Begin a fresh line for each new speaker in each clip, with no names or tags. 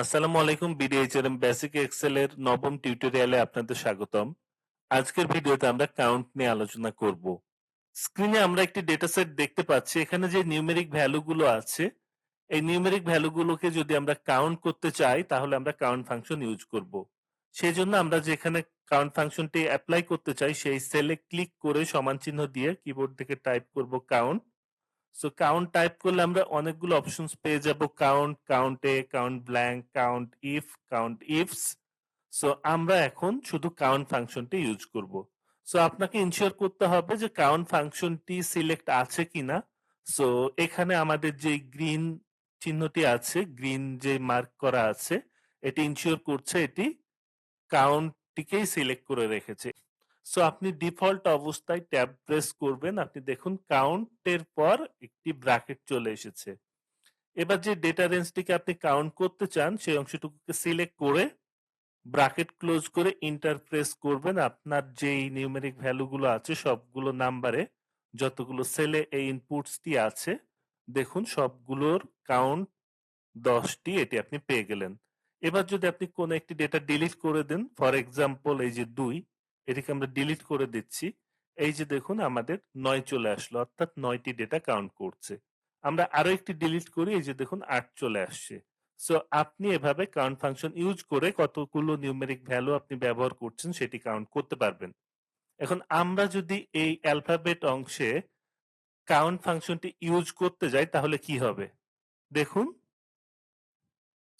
আসসালামু আলাইকুম বিডিএইচআরএম basic Excel এর নবম টিউটোরিয়ালে আপনাদের স্বাগতম। আজকের ভিডিওতে আমরা কাউন্ট নিয়ে আলোচনা করব। স্ক্রিনে আমরা একটি ডেটা সেট দেখতে পাচ্ছি। এখানে যে নিউমেরিক ভ্যালু গুলো আছে, এই নিউমেরিক ভ্যালু গুলোকে যদি আমরা কাউন্ট করতে চাই, তাহলে আমরা কাউন্ট ফাংশন ইউজ করব। সেই জন্য আমরা যেখানে কাউন্ট ফাংশনটি অ্যাপ্লাই করতে চাই, সেই সেলে ক্লিক করে সমান চিহ্ন দিয়ে কিবোর্ড থেকে টাইপ করব কাউন্ট সো কাউন্ট টাইপ করলে আমরা অনেকগুলো অপশনস পেয়ে যাব। Count count count blank count if count ifs so আমরা এখন শুধু কাউন্ট ফাংশনটি ইউজ করব। সো আপনাকে ইনশিওর করতে হবে যে কাউন্ট ফাংশনটি সিলেক্ট আছে কিনা। সো এখানে আমাদের যে গ্রিন চিহ্নটি আছে গ্রিন যে মার্ক করা আছে, এটি ইনশিওর করছে, এটি কাউন্টটিকেই সিলেক্ট করে রেখেছে। সো আপনি ডিফল্ট অবস্থায় ট্যাব প্রেস করবেন। আপনি দেখুন কাউন্টের পর একটি ব্র্যাকেট চলে এসেছে। এবার যে ডেটা রেঞ্জটিকে আপনি কাউন্ট করতে চান, সেই অংশটুকুকে সিলেক্ট করে ব্র্যাকেট ক্লোজ করে ইন্টার প্রেস করবেন। আপনার যেই নিউমেরিক ভ্যালুগুলো আছে, সবগুলো নাম্বারে যতগুলো সেলে এই ইনপুটসটি আছে, দেখুন সবগুলোর কাউন্ট দশটি এটি আপনি পেয়ে গেলেন। এবার যদি আপনি কোনো একটি ডেটা ডিলিট করে দেন ফর এক্সাম্পল এই যে দুই এটিকে আমরা ডিলিট করে দিচ্ছি। এই যে দেখুন, আমাদের নয় চলে আসলো, অর্থাৎ নয়টি ডেটা কাউন্ট করছে। আমরা আরও একটি ডিলিট করি, এই যে দেখুন, আট চলে আসছে। সো আপনি এভাবে কাউন্ট ফাংশন ইউজ করে কতগুলো নিউমেরিক ভ্যালু আপনি ব্যবহার করছেন, সেটি কাউন্ট করতে পারবেন। এখন আমরা যদি এই অ্যালফাবেট অংশে কাউন্ট ফাংশনটি ইউজ করতে যাই, তাহলে কি হবে? দেখুন।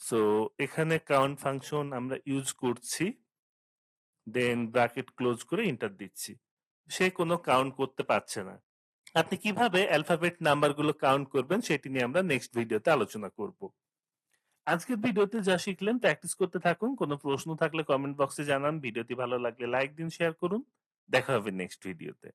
সো এখানে কাউন্ট ফাংশন আমরা ইউজ করছি। দেন ব্র্যাকেট ক্লোজ করে ইন্টার দিচ্ছি। সে কোনো কাউন্ট করতে পারছে না। আপনি কীভাবে অ্যালফাবেট নাম্বারগুলো কাউন্ট করবেন সেটি নিয়ে আমরা নেক্সট ভিডিওতে আলোচনা করব। আজকের ভিডিওতে যা শিখলেন প্র্যাকটিস করতে থাকুন। কোনো প্রশ্ন থাকলে কমেন্ট বক্সে জানান। ভিডিওটি ভালো লাগলে লাইক দিন শেয়ার করুন। দেখা হবে নেক্সট ভিডিওতে।